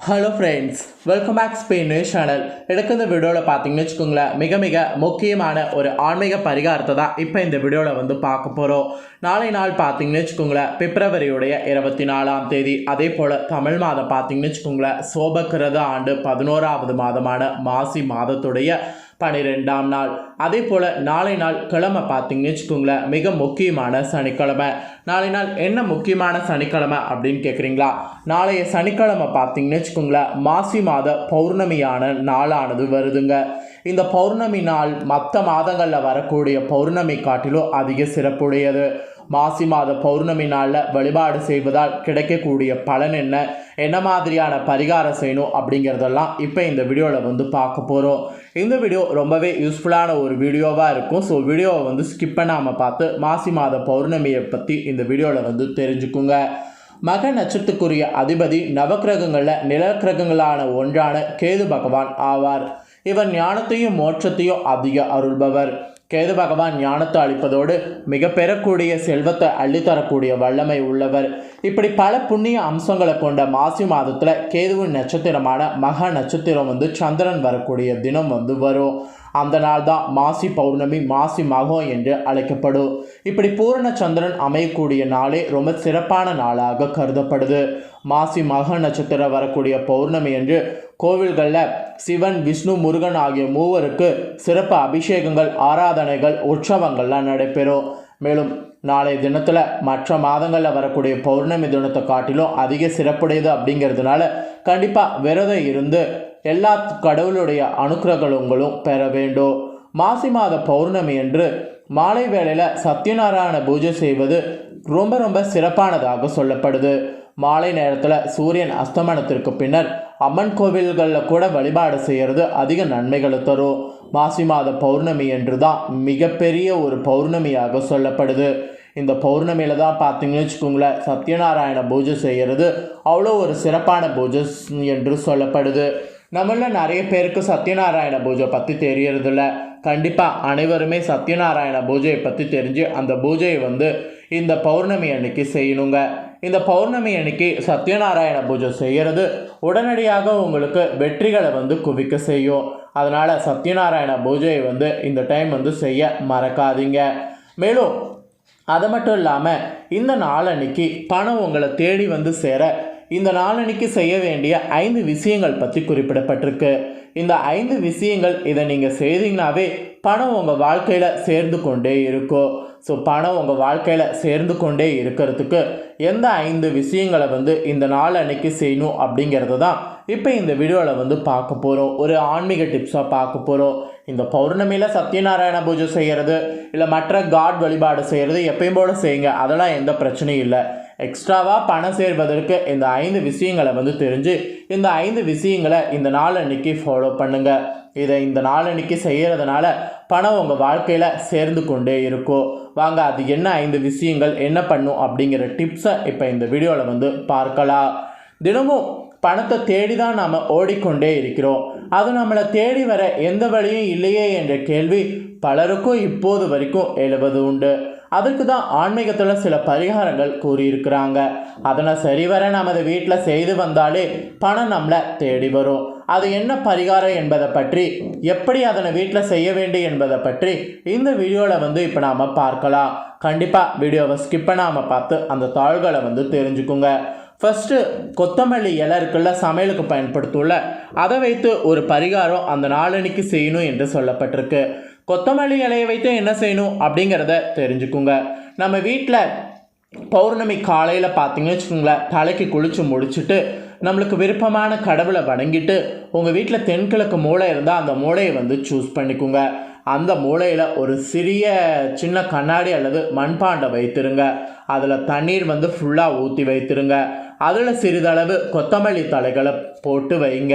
Hello friends welcome back Spain news channel எனக்கு இந்த வீடியோவில் பார்த்தீங்கன்னு வச்சுக்கோங்களேன் மிக மிக முக்கியமான ஒரு ஆன்மீக பரிகாரத்தை தான் இப்போ இந்த வீடியோவில் வந்து பார்க்க போகிறோம் நாளை நாள் பார்த்தீங்கன்னு வச்சுக்கோங்களேன் பிப்ரவரியுடைய இருபத்தி நாலாம் தேதி அதே போல் தமிழ் மாதம் பார்த்தீங்கன்னு வச்சுக்கோங்களேன் சோபக்கிரத ஆண்டு பதினோராவது மாதமான மாசி மாதத்துடைய பனிரெண்டாம் நாள். அதே போல் நாளை நாள் கிழமை பார்த்தீங்கன்னு வச்சுக்கோங்களேன் மிக முக்கியமான சனிக்கிழமை. நாளை நாள் என்ன முக்கியமான சனிக்கிழமை அப்படின்னு கேட்குறீங்களா நாளைய சனிக்கிழமை பார்த்தீங்கன்னு வச்சுக்கோங்களேன் மாசி மாத பௌர்ணமியான நாளானது வருதுங்க. இந்த பௌர்ணமி நாள் மற்ற மாதங்களில் வரக்கூடிய பௌர்ணமி காட்டிலும் அதிக சிறப்புடையது. மாசி மாத பௌர்ணமி நாளில் வழிபாடு செய்வதால் கிடைக்கக்கூடிய பலன் என்ன? என்ன மாதிரியான பரிகாரம் செய்யணும் அப்படிங்கிறதெல்லாம் இப்போ இந்த வீடியோவில் வந்து பார்க்க போகிறோம் இந்த வீடியோ ரொம்பவே யூஸ்ஃபுல்லான ஒரு வீடியோவாக இருக்கும். ஸோ வீடியோவை வந்து ஸ்கிப் பண்ணாமல் பார்த்து மாசி மாத பௌர்ணமியை பற்றி இந்த வீடியோவில் வந்து தெரிஞ்சுக்குங்க. மக நட்சத்திரத்துக்குரிய அதிபதி நவக்கிரகங்களில் நிலக்கிரகங்களான ஒன்றான கேது பகவான் ஆவார். இவர் ஞானத்தையும் மோட்சத்தையும் அதிக அருள்பவர். கேது பகவான் ஞானத்தை அளிப்பதோடு மிக பெறக்கூடிய செல்வத்தை அள்ளித்தரக்கூடிய வல்லமை உள்ளவர். இப்படி பல புண்ணிய அம்சங்களை கொண்ட மாசி மாதத்தில் கேதுவின் நட்சத்திரமான மகா நட்சத்திரம் வந்து சந்திரன் வரக்கூடிய தினம் வந்து வரும். அந்த நாள் தான் மாசி பௌர்ணமி மாசி மகம் என்று அழைக்கப்படும். இப்படி பூரண சந்திரன் அமையக்கூடிய நாளே ரொம்ப சிறப்பான நாளாக கருதப்படுது. மாசி மக நட்சத்திரம் வரக்கூடிய பௌர்ணமி என்று கோவில்களில் சிவன் விஷ்ணு முருகன் ஆகிய மூவருக்கு சிறப்பு அபிஷேகங்கள் ஆராதனைகள் உற்சவங்கள்லாம் நடைபெறும். மேலும் நாளைய தினத்தில் மற்ற மாதங்களில் வரக்கூடிய பௌர்ணமி தினத்தை காட்டிலும் அதிக சிறப்புடையது அப்படிங்கிறதுனால கண்டிப்பாக விரதம் இருந்து எல்லா கடவுளுடைய அனுக்கிரகங்களும் பெற வேண்டும். மாசி மாத பௌர்ணமி என்று மாலை வேளையில் சத்யநாராயண பூஜை செய்வது ரொம்ப ரொம்ப சிறப்பானதாக சொல்லப்படுது. மாலை நேரத்தில் சூரியன் அஸ்தமனத்திற்கு பின்னர் அம்மன் கோவில்களில் கூட வழிபாடு செய்கிறது அதிக நன்மைகளை தரும். மாசி மாத பௌர்ணமி என்று தான் மிகப்பெரிய ஒரு பௌர்ணமியாக சொல்லப்படுது. இந்த பௌர்ணமியில் தான் பார்த்தீங்கன்னு வச்சுக்கோங்களேன் சத்யநாராயண பூஜை செய்கிறது அவ்வளோ ஒரு சிறப்பான பூஜை என்று சொல்லப்படுது. நம்மள நிறைய பேருக்கு சத்யநாராயண பூஜை பற்றி தெரியறதில்ல. கண்டிப்பாக அனைவருமே சத்யநாராயண பூஜையை பற்றி தெரிஞ்சு அந்த பூஜையை வந்து இந்த பௌர்ணமி அன்னைக்கு செய்யணுங்க. இந்த பௌர்ணமி அன்னைக்கு சத்யநாராயண பூஜை செய்கிறது உடனடியாக உங்களுக்கு வெற்றிகளை வந்து குவிக்க செய்யும். அதனால் சத்யநாராயண பூஜையை வந்து இந்த டைம் வந்து செய்ய மறக்காதீங்க. மேலும் அது மட்டும் இல்லாமல் இந்த நாளன்னைக்கு பணம் உங்களை தேடி வந்து சேர இந்த நாளன்னைக்கு செய்ய வேண்டிய ஐந்து விஷயங்கள் பற்றி குறிப்பிடப்பட்டிருக்கு. இந்த ஐந்து விஷயங்கள் இதை நீங்கள் செய்தீங்கனாவே பணம் உங்கள் வாழ்க்கையில் சேர்ந்து கொண்டே இருக்கும். ஸோ பணம் உங்கள் வாழ்க்கையில் சேர்ந்து கொண்டே இருக்கிறதுக்கு எந்த ஐந்து விஷயங்களை வந்து இந்த நாள் அன்னைக்கு செய்யணும் அப்படிங்கிறது தான் இப்போ இந்த வீடியோவில் வந்து பார்க்க போகிறோம் ஒரு ஆன்மீக டிப்ஸாக பார்க்க போகிறோம் இந்த பௌர்ணமியில் சத்யநாராயண பூஜை செய்கிறது இல்லை மற்ற காட் வழிபாடு செய்கிறது எப்பயும் போல செய்யுங்க. அதெல்லாம் எந்த பிரச்சனையும் இல்லை. எக்ஸ்ட்ராவாக பணம் சேர்வதற்கு இந்த ஐந்து விஷயங்களை வந்து தெரிஞ்சு இந்த ஐந்து விஷயங்களை இந்த நாள் அன்னைக்கு ஃபாலோ பண்ணுங்கள் இதை இந்த நாள் அன்னைக்கு செய்கிறதுனால பணம் உங்கள் வாழ்க்கையில் சேர்ந்து கொண்டே இருக்கும். வாங்க அது என்ன ஐந்து விஷயங்கள் என்ன பண்ணும் அப்படிங்கிற டிப்ஸை இப்போ இந்த வீடியோவில் வந்து பார்க்கலாம். தினமும் பணத்தை தேடி தான் நாம் ஓடிக்கொண்டே இருக்கிறோம். அது நம்மளை தேடி வர எந்த வழியும் இல்லையே என்ற கேள்வி பலருக்கும் இப்போது வரைக்கும் எழுவது உண்டு. அதுக்கு தான் ஆன்மீகத்தில் சில பரிகாரங்கள் கூறியிருக்கிறாங்க. அதனை சரிவர நமது வீட்டில் செய்து வந்தாலே பணம் நம்மளை தேடி வரும். அது என்ன பரிகாரம் என்பதை பற்றி எப்படி அதனை வீட்டில் செய்ய வேண்டும் என்பதை பற்றி இந்த வீடியோவில் வந்து இப்போ நாம் பார்க்கலாம். கண்டிப்பாக வீடியோவை ஸ்கிப் பண்ணாமல் பார்த்து அந்த தாள்களை வந்து தெரிஞ்சுக்குங்க. ஃபஸ்ட்டு கொத்தமல்லி இலை இருக்குல்ல சமையலுக்கு பயன்படுத்தும்ல அதை வைத்து ஒரு பரிகாரம் அந்த நாளன்னைக்கு செய்யணும் என்று சொல்லப்பட்டிருக்கு. கொத்தமல்லி இலையை வைத்து என்ன செய்யணும் அப்படிங்கிறத தெரிஞ்சுக்குங்க. நம்ம வீட்டில் பௌர்ணமி காலையில் பார்த்தீங்கன்னு வச்சுக்கோங்களேன் தலைக்கு குளித்து முடிச்சுட்டு நம்மளுக்கு விருப்பமான கடவுளை வணங்கிட்டு உங்கள் வீட்டில் தென்கிழக்கு மூளை இருந்தால் அந்த மூளையை வந்து சூஸ் பண்ணிக்கோங்க. அந்த மூளையில் ஒரு சிறிய சின்ன கண்ணாடி அல்லது மண்பாண்டை வைத்திருங்க. அதில் தண்ணீர் வந்து ஃபுல்லாக ஊற்றி வைத்திருங்க. அதில் சிறிதளவு கொத்தமல்லி தலைகளை போட்டு வைங்க.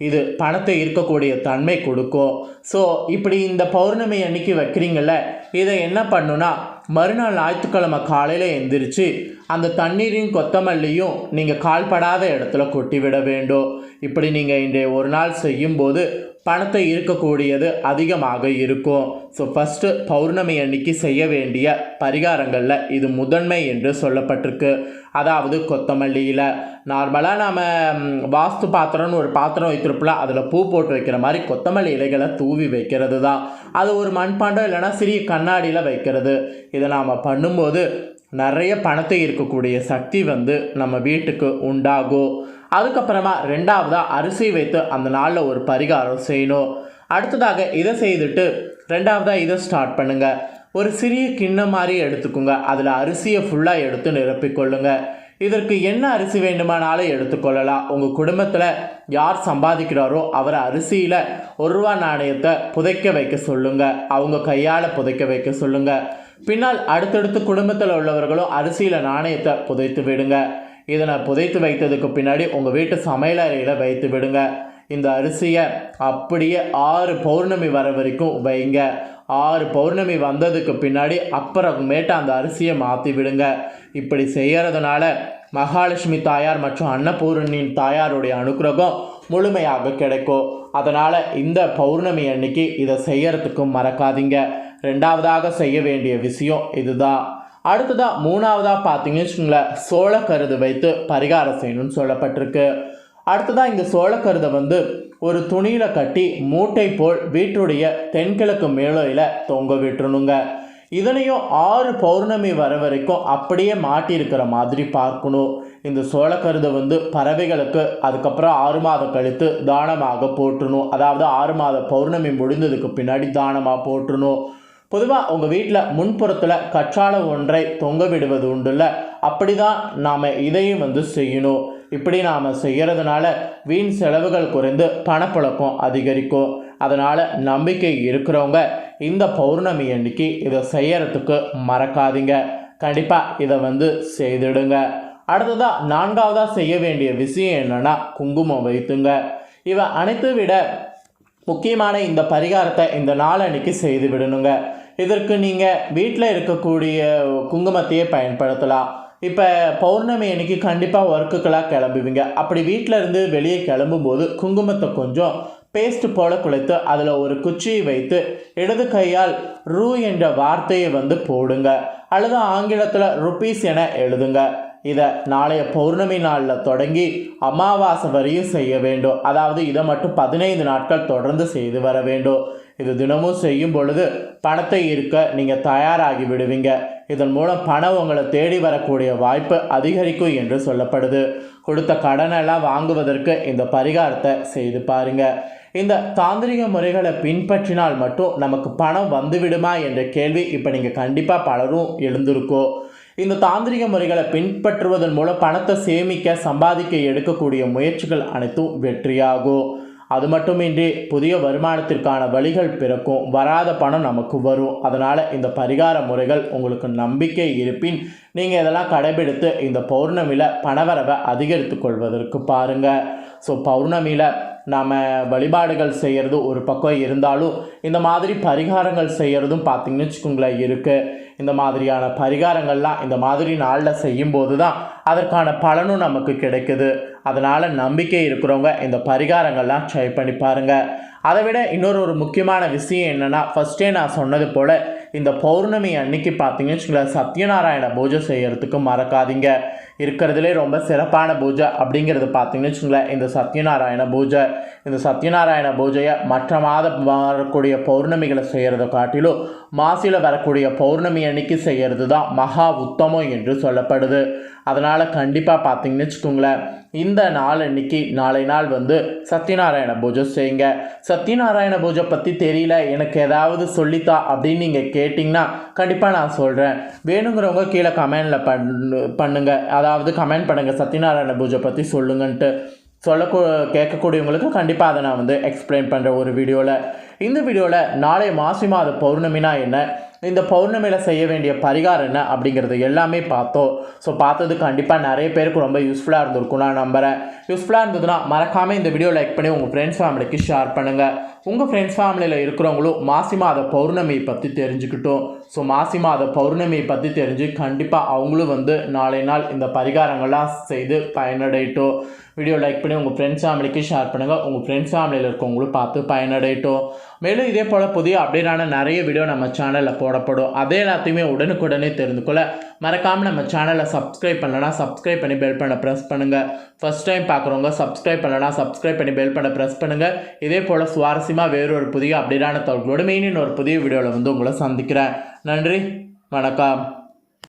இது பணத்தை இருக்கக்கூடிய தன்மை கொடுக்கும். ஸோ இப்படி இந்த பௌர்ணமி அன்னைக்கு வைக்கிறீங்கள இதை என்ன பண்ணுனா மறுநாள் ஞாயிற்றுக்கிழமை காலையில் எந்திரிச்சு அந்த தண்ணீரையும் கொத்தமல்லியும் நீங்கள் கால்படாத இடத்துல கொட்டி விட வேண்டும். இப்படி நீங்கள் இன்றைய ஒரு நாள் செய்யும்போது பணத்தை இருக்கக்கூடியது அதிகமாக இருக்கும். ஸோ ஃபஸ்ட்டு பௌர்ணமி அன்னைக்கு செய்ய வேண்டிய பரிகாரங்களில் இது முதன்மை என்று சொல்லப்பட்டிருக்கு. அதாவது கொத்தமல்லியில். நார்மலாக நாம் வாஸ்து பாத்திரம்னு ஒரு பாத்திரம் வைத்திருப்போம்ல அதில் பூ போட்டு வைக்கிற மாதிரி கொத்தமல்லி இலைகளை தூவி வைக்கிறது தான். அது ஒரு மண்பாண்டம் இல்லைன்னா சிறிய கண்ணாடியில் வைக்கிறது. இதை நாம் பண்ணும்போது நிறைய பணத்தை இருக்கக்கூடிய சக்தி வந்து நம்ம வீட்டுக்கு உண்டாகும். அதுக்கப்புறமா ரெண்டாவதாக அரிசி வைத்து அந்த நாளில் ஒரு பரிகாரம் செய்யணும். அடுத்ததாக இதை செய்துட்டு ரெண்டாவதாக இதை ஸ்டார்ட் பண்ணுங்கள் ஒரு சிறிய கிண்ணம் மாதிரி எடுத்துக்கோங்க. அதில் அரிசியை ஃபுல்லாக எடுத்து நிரப்பிக்கொள்ளுங்க. இதற்கு என்ன அரிசி வேண்டுமானாலும் எடுத்துக்கொள்ளலாம். உங்கள் குடும்பத்தில் யார் சம்பாதிக்கிறாரோ அவரை அரிசியில் ஒரு ரூபா நாணயத்தை புதைக்க வைக்க சொல்லுங்கள் அவங்க கையால் புதைக்க வைக்க சொல்லுங்கள் பின்னால் அடுத்தடுத்து குடும்பத்தில் உள்ளவர்களும் அரிசியில் நாணயத்தை புதைத்து விடுங்க. இதனை புதைத்து வைத்ததுக்கு பின்னாடி உங்கள் வீட்டு சமையலறையில் வைத்து விடுங்க. இந்த அரிசியை அப்படியே ஆறு பௌர்ணமி வர வரைக்கும் வைங்க. ஆறு பௌர்ணமி வந்ததுக்கு பின்னாடி அப்புறமேட்டு அந்த அரிசியை மாற்றி விடுங்க. இப்படி செய்யறதுனால மகாலட்சுமி தாயார் மற்றும் அன்னபூரணியின் தாயாருடைய அனுக்கிரகம் முழுமையாக கிடைக்கும். அதனால் இந்த பௌர்ணமி அன்னைக்கு இதை செய்யறதுக்கும் மறக்காதீங்க. ரெண்டாவதாக செய்ய வேண்டிய விஷயம் இதுதான். அடுத்ததாக மூணாவதாக பார்த்தீங்கன்னு வச்சுக்கோங்களேன் சோளக்கருது வைத்து பரிகாரம் செய்யணும்னு சொல்லப்பட்டிருக்கு. அடுத்ததாக இந்த சோளக்கருதை வந்து ஒரு துணியில் கட்டி மூட்டை போல் வீட்டுடைய தென்கிழக்கு மேலையில் தொங்க விட்டுருணுங்க இதனையும் ஆறு பௌர்ணமி வர வரைக்கும் அப்படியே மாட்டியிருக்கிற மாதிரி பார்க்கணும். இந்த சோளக்கருதை வந்து பறவைகளுக்கு அதுக்கப்புறம் ஆறு மாதம் கழித்து தானமாக போட்டுணும் அதாவது ஆறு மாத பௌர்ணமி முடிந்ததுக்கு பின்னாடி தானமாக போட்டுணும் பொதுவாக உங்கள் வீட்டில் முன்புறத்தில் கற்றாழை ஒன்றை தொங்க விடுவது உண்டுல்ல. அப்படி தான் நாம் இதையும் வந்து செய்யணும். இப்படி நாம் செய்கிறதுனால வீண் செலவுகள் குறைந்து பணப்புழக்கம் அதிகரிக்கும். அதனால் நம்பிக்கை இருக்கிறவங்க இந்த பௌர்ணமி அன்னைக்கு இதை செய்யறதுக்கு மறக்காதீங்க. கண்டிப்பாக இதை வந்து செய்திடுங்க. அடுத்ததாக நான்காவதாக செய்ய வேண்டிய விஷயம் என்னென்னா குங்குமம் வைத்துங்க. இவை அனைத்து விட முக்கியமான இந்த பரிகாரத்தை இந்த நாளன்னைக்கு செய்து விடணுங்க. இதற்கு நீங்கள் வீட்டில் இருக்கக்கூடிய குங்குமத்தையே பயன்படுத்தலாம். இப்போ பௌர்ணமி அன்னைக்கு கண்டிப்பாக ஒர்க்குக்கெல்லாம் கிளம்புவீங்க. அப்படி வீட்டில் இருந்து வெளியே கிளம்பும்போது குங்குமத்தை கொஞ்சம் பேஸ்ட் போல குழைத்து அதில் ஒரு குச்சியை வைத்து இடது கையால் ரூ என்ற வார்த்தையை வந்து போடுங்க. அல்லது ஆங்கிலத்தில் ருபீஸ் என எழுதுங்க. இதை நாளைய பௌர்ணமி நாளில் தொடங்கி அமாவாசை வரையும் செய்ய வேண்டும். அதாவது இதை மட்டும் பதினைந்து நாட்கள் தொடர்ந்து செய்து வர வேண்டும். இது தினமும் செய்யும் பொழுது பணத்தை இருக்க நீங்கள் தயாராகி விடுவீங்க. இதன் மூலம் பணம் உங்களை தேடி வரக்கூடிய வாய்ப்பு அதிகரிக்கும் என்று சொல்லப்படுது. கொடுத்த கடனெல்லாம் வாங்குவதற்கு இந்த பரிகாரத்தை செய்து பாருங்க. இந்த தாந்திரிக முறைகளை பின்பற்றினால் மட்டும் நமக்கு பணம் வந்துவிடுமா என்ற கேள்வி இப்போ நீங்கள் கண்டிப்பாக பலரும் எழுந்திருக்கோ. இந்த தாந்திரிக முறைகளை பின்பற்றுவதன் மூலம் பணத்தை சேமிக்க சம்பாதிக்க எடுக்கக்கூடிய முயற்சிகள் அனைத்தும் வெற்றியாகும். அது மட்டுமின்றி புதிய வருமானத்திற்கான வழிகள் பிறக்கும் வராத பணம் நமக்கு வரும். அதனால் இந்த பரிகார முறைகள் உங்களுக்கு நம்பிக்கை இருப்பின் நீங்கள் இதெல்லாம் கடைபிடித்து இந்த பௌர்ணமியில் பணவரவை அதிகரித்து கொள்வதற்கு பாருங்கள் ஸோ பௌர்ணமியில் நாம் வழிபாடுகள் செய்கிறது ஒரு பக்கம் இருந்தாலும் இந்த மாதிரி பரிகாரங்கள் செய்கிறதும் பார்த்திங்கன்னு வச்சுக்கோங்களேன் இருக்குது இந்த மாதிரியான பரிகாரங்கள்லாம் இந்த மாதிரி நாளில் செய்யும்போது தான் அதற்கான பலனும் நமக்கு கிடைக்குது. அதனால் நம்பிக்கை இருக்கிறவங்க இந்த பரிகாரங்கள்லாம் ட்ரை பண்ணி பாருங்கள் அதை விட இன்னொரு ஒரு முக்கியமான விஷயம் என்னென்னா ஃபஸ்ட்டே நான் சொன்னது போல் இந்த பௌர்ணமி அன்னைக்கு பார்த்தீங்கன்னு வச்சுங்களேன் சத்யநாராயண பூஜை செய்கிறதுக்கு மறக்காதீங்க. இருக்கிறதுலே ரொம்ப சிறப்பான பூஜை அப்படிங்கிறது பார்த்தீங்கன்னு வச்சுங்களேன் இந்த சத்யநாராயண பூஜை இந்த சத்யநாராயண பூஜையை மற்ற மாதம் வரக்கூடிய பௌர்ணமிகளை செய்கிறத காட்டிலும் மாசியில் வரக்கூடிய பௌர்ணமி அன்னைக்கு செய்கிறது தான் மகா உத்தமம் என்று சொல்லப்படுது. அதனால் கண்டிப்பாக பார்த்தீங்கன்னு வச்சுக்கோங்களேன் இந்த நாள் அன்னைக்கு நாளை நாள் வந்து சத்யநாராயண பூஜை செய்யுங்க. சத்யநாராயண பூஜை பற்றி தெரியல எனக்கு ஏதாவது சொல்லித்தா அப்படின்னு நீங்கள் கேட்டிங்கன்னா கண்டிப்பாக நான் சொல்கிறேன் வேணுங்கிறவங்க கீழே கமெண்டில் பண்ணு பண்ணுங்கள் அதை அதாவது கமெண்ட் பண்ணுங்கள் சத்யநாராயண பூஜை பற்றி சொல்லுங்கன்ட்டு. சொல்லக்கூ கேட்கக்கூடியவங்களுக்கு கண்டிப்பாக அதை நான் வந்து எக்ஸ்பிளைன் பண்ணுறேன் ஒரு வீடியோவில் இந்த வீடியோவில் நாளை மாசி மாத பௌர்ணமினா என்ன? இந்த பௌர்ணமியில் செய்ய வேண்டிய பரிகாரம் என்ன அப்படிங்கிறது எல்லாமே பார்த்தோம். ஸோ பார்த்தது கண்டிப்பாக நிறைய பேருக்கு ரொம்ப யூஸ்ஃபுல்லாக இருந்திருக்கும். நான் நம்புகிறேன் யூஸ்ஃபுல்லாக இருந்ததுன்னா மறக்காமல் இந்த வீடியோ லைக் பண்ணி உங்கள் ஃப்ரெண்ட்ஸ் ஃபேமிலிக்கு ஷேர் பண்ணுங்கள் உங்கள் ஃப்ரெண்ட்ஸ் ஃபேமிலியில் இருக்கிறவங்களும் மாசி மாத பௌர்ணமியை பற்றி தெரிஞ்சுக்கிட்டோம். ஸோ மாசி மாத பௌர்ணமியை பற்றி தெரிஞ்சு கண்டிப்பாக அவங்களும் வந்து நாளை நாள் இந்த பரிகாரங்கள்லாம் செய்து பயனடையட்டும். வீடியோ லைக் பண்ணி உங்கள் ஃப்ரெண்ட்ஸ் ஃபேமிலிக்கு ஷேர் பண்ணுங்கள் உங்கள் ஃப்ரெண்ட்ஸ் ஃபேமிலியில் இருக்கவங்களும் பார்த்து பயனடையட்டும். மேலும் இதே போல் புதிய அப்டேட்டான நிறைய வீடியோ நம்ம சேனலில் போடப்படும். அதே எல்லாத்தையுமே உடனுக்குடனே தெரிந்து கொள்ள மறக்காமல் நம்ம சேனலை சப்ஸ்கிரைப் பண்ணலன்னா சப்ஸ்கிரைப் பண்ணி பெல் பண்ண ப்ரெஸ் பண்ணுங்கள் ஃபர்ஸ்ட் டைம் பார்க்குறவங்க சப்ஸ்கிரைப் பண்ணலன்னா சப்ஸ்கிரைப் பண்ணி பெல் பண்ண ப்ரெஸ் பண்ணுங்கள் இதே போல் சுவாரஸ்யமாக வேறொரு புதிய அப்டேட்டான தகவலோடு மெயின் ஒரு புதிய வீடியோவில் வந்து உங்களை சந்திக்கிறேன். நன்றி. வணக்கம்.